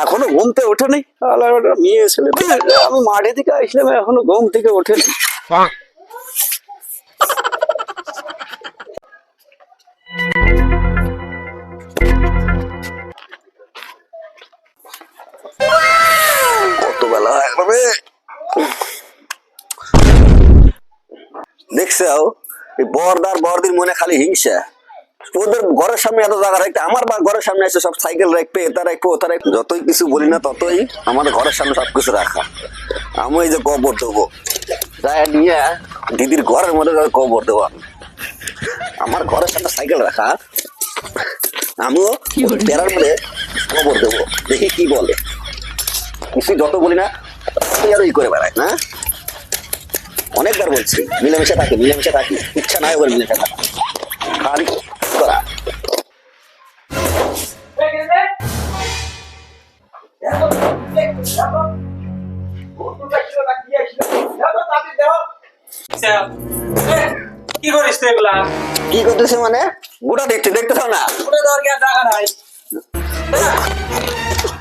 এখনও ঘুমতে ওঠেনি। মেয়ে ছেলে আমি মাঠে থেকে আসলাম, এখনও ঘুম থেকে ওঠেনি। কত বেলা গেল রে। দেখছ এই মনে খালি হিংসা। ওদের ঘরের সামনে এত জায়গা রাখতে আমার বা ঘরের সামনে এসে সব সাইকেল রাখবে এটা রাখব ওটা রাখব যতই কিছু বলি না ততই আমাদের ঘরের সামনে সবকিছু রাখা। আমি এই যে কবর দেবো তাই নিয়ে দিদির ঘরের মধ্যে কবর দেবো আমার ঘরের সামনে সাইকেল রাখা আমিও বেড়ার মধ্যে কবর দেবো দেখি কি বলে। কিছু যত বলি না আর ই করে বেড়ায় না অনেকবার বলছি মিলেমিশে থাকি মিলেমিশে থাকি ইচ্ছা নাই ওর মিলেমিশে থাকা। খালি কি করিস তুই এগুলা? কি করতেছে মানে? গোটা দেখতে না? দেওয়ার কি আর জায়গা নাই।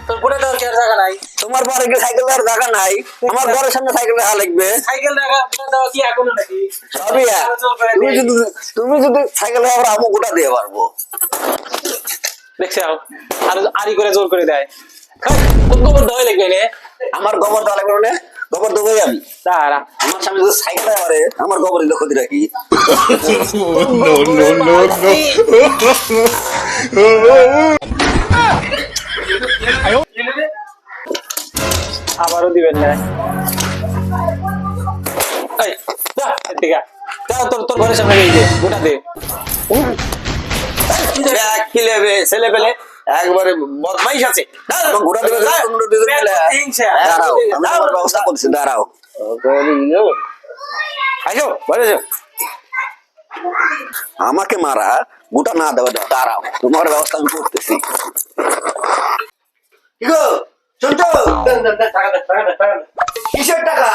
তোর পুরে দেওয়ার কি আর জায়গা নাই। তোমার পরে কি সাইকেল দেওয়ার জায়গা নাই? আমার ঘরের সামনে সাইকেল রাখা লাগবে। সাইকেল দেখা দেওয়া কি এখনও নাকি? সবই তুমি যদি তুমি যদি সাইকেল দেওয়ার আমি গোটা দিয়ে পারব। দেখছি আর আরি করে জোর করে দেয়। লাগবে আমার গোবর দেওয়া লাগবে মানে? গোবর দেবোই আমি। তারা আমার সামনে যদি সাইকেল পারে আমার গোবর দিলে ক্ষতি রাখি। আবারও দিবেন না। তোর তোর ঘরের সামনে গিয়ে দে, গোটা দে। ছেলে পেলে। একবারে বদমাইশ আছে। দেবে। দাঁড়াও। আমার ব্যবস্থা করছি দাঁড়াও আমাকে মারা গোটা না দেওয়া দাও দাঁড়াও তোমার ব্যবস্থা আমি করতেছি। কি গো? শুনছো? কিসের টাকা?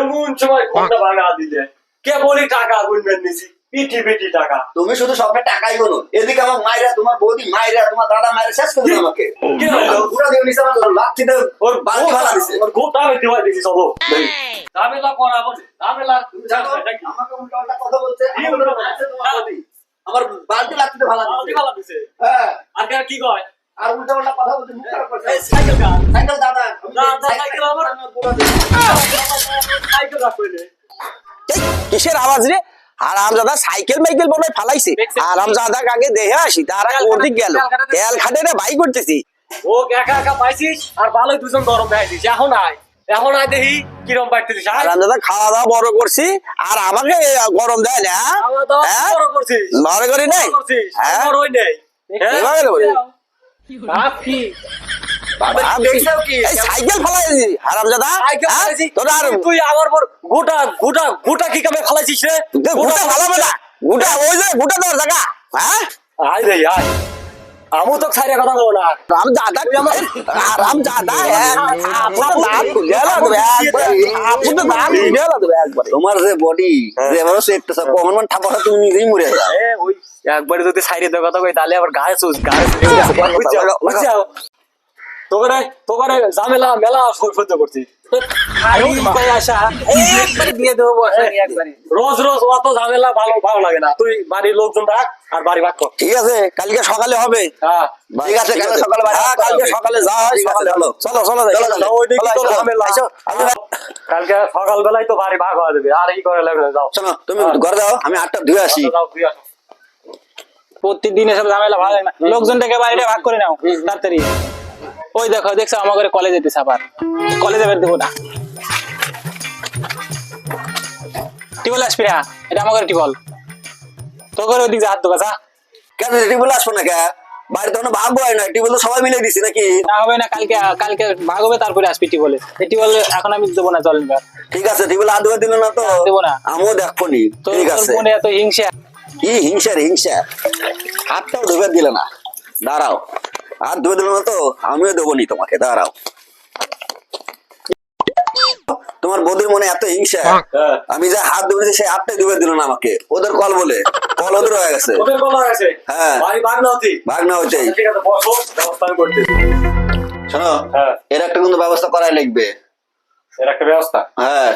এমন সময় ঘণ্টা ভাঙা দিলে। কে বলি টাকা গুনবেন নিছি পিটি পিটি টাকা। তুমি শুধু সবটা টাকাই গুনো এদিকে আমার মায়েরা তোমার বৌদি মায়েরা তোমার দাদা মায়েরা শেষ করে দিল আমাকে। কি হলো? পুরো দিয়ে নিছে আমার লাঠিতে ওর বালতি ফালা দিছে। ওর গোটা আমি দেওয়া দিছি চলো। ঝামেলা করা বলে। ঝামেলা আমাকে উল্টা কথা বলছে। আমার উল্টা। বালতি লাঠিতে ফালা দিছে। ভালো দিছে। হ্যাঁ। আর কি কয়? আর উল্টা পাল্টা কথা বলছে মুখ খারাপ করছে। সাইকেল সাইকেল দাদা। দাদা, সাইকেল আমার। সাইকেল রাখ কইলে? কিসের আওয়াজ রে? আরাম দাদা সাইকেল মাইকেল বলে ফালাইছে। দেখছি। আরাম দাদা আগে দেখে আসি তারা ওর দিক গেল। তেল খাটে রে ভাই করতেছি। ও একা একা পাইছিস? আর ভালোই দুজন গরম দেখাইছিস। এখন আয়। এখন আয় দেখি কিরম পাইতেছিস। খাওয়া দাওয়া বড় করছি। আর আমাকে গরম দেয় না। হ্যাঁ? বড় করছিস। মনে করি নাই? হ্যাঁ? বড় হই নাই? এভাবে বলি। কি সাইকেল ফালাই হারাম দাদা সাইকেল ফালাইছি। তোর আর তুই আমার পর গোটা গোটা গোটা কি কামে ফালাইছিস রে? গোটা ফালাবে না। গোটা ওই যে গোটা দেওয়ার জায়গা হ্যাঁ? আয় রে আয়। আমু তো ছাইরে কথা বল না। রাম দাদা রাম দাদা আপনার দাঁত খুলে লাগবে একবার আপনার দাঁত খুলে লাগবে একবার। তোমার যে বডি যে মানুষ একটা সব কখন মান ঠাপাটা তুমি নিজেই মরে যাও একবারে যদি ছাইরে দেওয়ার কথা কই তাহলে আবার গায়ে চুস গায়ে তোকে তোকে ঝামেলা মেলা সহ্য করছি। খালি কই আসা? একবারে দিয়ে দেবো বসে একবারে। রোজ রোজ অত ঝামেলা ভালো ভালো লাগে না। তুই বাড়ির লোকজন রাখ আর বাড়ি ভাগ কর। ঠিক আছে কালকে সকালে হবে। হ্যাঁ। ঠিক আছে কালকে সকালে বাড়ি হ্যাঁ, কালকে সকালে হয় সকালে। চলো চলো। কালকে সকাল বেলায় তো বাড়ি ভাগ হয়ে যাবে আর এই করে লাগবে যাও। শোনো তুমি ঘরে যাও আমি আটটা ধুয়ে আসি। প্রতিদিন এসব ঝামেলা ভালো লাগে না। লোকজনটাকে বাড়িটা ভাগ করে নাও তাড়াতাড়ি। ওই দেখো দেখছ আমাকে কলেজে যেতেছে আবার। কলেজে বের দেবো না। টিবল আসবি না? এটা আমাকে টিবল তোকে ওই দিক হাত দেবো যা। কেন রেডি বলে আসব না কে বাড়িতে কোনো ভাগ হয় না টিউবওয়েল তো সবাই মিলে দিছি নাকি? না হবে না কালকে কালকে ভাগ হবে তারপরে আসবি টিবলে টিবল এখন আমি দেবো না চল এবার। ঠিক আছে টিউবওয়েল হাত দিল না তো। দেবো না। আমিও দেখব নি। ঠিক আছে। মনে এত হিংসা। কি হিংসা রে হিংসা। হাতটাও ধুবে দিলে না। দাঁড়াও। হাত ধুয়ে দিল না তো? আমিও দেবো নি তোমাকে দাঁড়াও। তোমার বৌদির মনে এত হিংসা হ্যাঁ। আমি যে হাত ধুয়েছি সেই হাতটাই ধুবে দিল না আমাকে। ওদের কল বলে কল ওদের হয়ে গেছে। ওদের বলা আছে হ্যাঁ। বাড়ি বাগ না হতি ভাগ না হইতেই ঠিক আছে বসো ব্যবস্থা আমি করতেছি। শোনো হ্যাঁ। এর একটা কিন্তু ব্যবস্থা করাই লাগবে। এর একটা ব্যবস্থা? হ্যাঁ।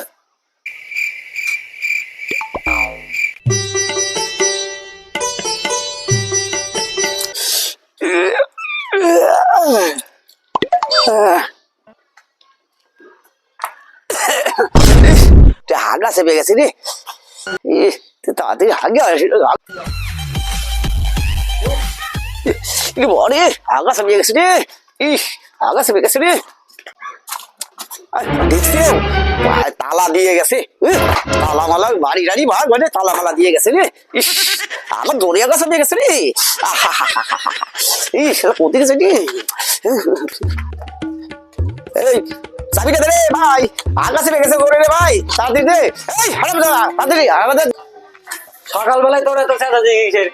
হাগা চেপে গেছে রে ইস, তুই তাড়াতাড়ি হাগে আসিল বরে আগা চেপে গেছে রে ইস আগা চেপে গেছে রে আর দেখছিস? পায়ে তালা দিয়ে গেছে উহ, তালা মালা বাড়ি গাড়ি ভাগ মানে তালা মালা দিয়ে গেছে রে ইস আমার দড়ি আগা চেপে গেছে রে আহাহাহাহা। ইস কোথায় গেছে রে এই চাবিটা দে রে ভাই। আকাশে গেছে করে রে ভাই। তাড়াতাড়ি দে। এই, হারাম দাদা তাড়াতাড়ি আমাদের সকালবেলায় তোর এত চেঁচা জিনিসের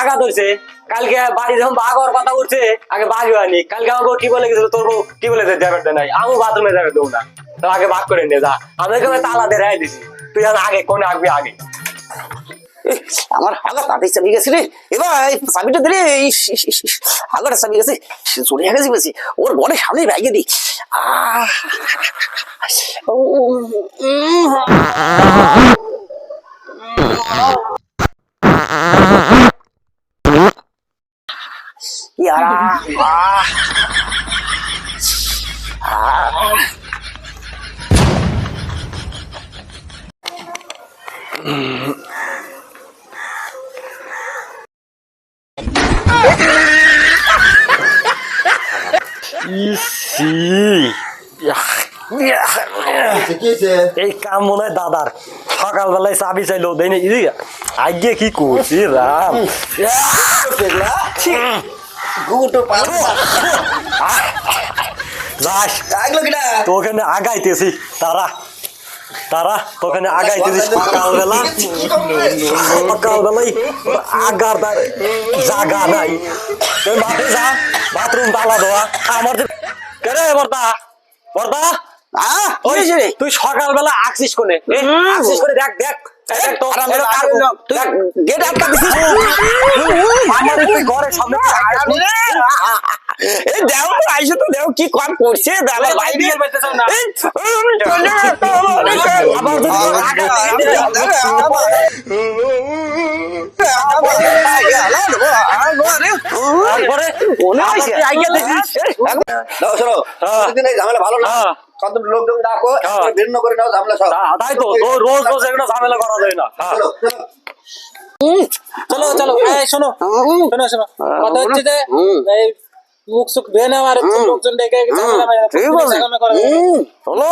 আগা ধরছে কালকে বাড়ি যখন বাঘ কথা উঠছে। আগে বাঘ হয়নি কালকে আমাকে কি বলে গেছিল? তোর কি বলে যাবে নাই? আমি বাথরুমে যাবে দেবো না তো আগে ভাগ করে নিয়ে যা। আমি তালা দিয়ে রায় দিছি। তুই আগে, কোনে আসবি আগে? আমার হাগা তাড়াতাড়ি চাবি গেছে রে। এ ভাই চাবিটা দে রে ইস, ইস, ইস, ইস, হাগাটা চাবি গেছে। চলে গেছে বেশি ওর ঘরের সামনে ব্যাগে দি আহ। আহ এই কাম মনে হয় দাদার সকালবেলায় চাবি চাইলো দেয়নি আগে কি করছি রাম তোকে আগাইতেছি। তারা তারা তোখানে সকালবেলা। সকালবেলায় আগার জাগা নাই। তুই বাথরুম যা বাথরুম তালা দেওয়া আমার যে রে তুই সকালবেলা আসিস কোনে? করে দেখ দেখ। গেট আটকা দিছিস আমার ঘরের সামনে। এই দেও আইসো তো দেও কি কম করছে দাদা ভাই না। ঝামেলা ভালো না। কত লোকজন ডাকো। ভিন্ন করে নাও ঝামেলা সব তাই তো তো রোজ রোজ এগুলো ঝামেলা করা যায় না। চলো, চলো। শোনো শোনো শোনো কথা হচ্ছে যে মুখ সুখ ধুয়ে নেওয়া আর লোকজন ডেকে ঠিক আছে হলো।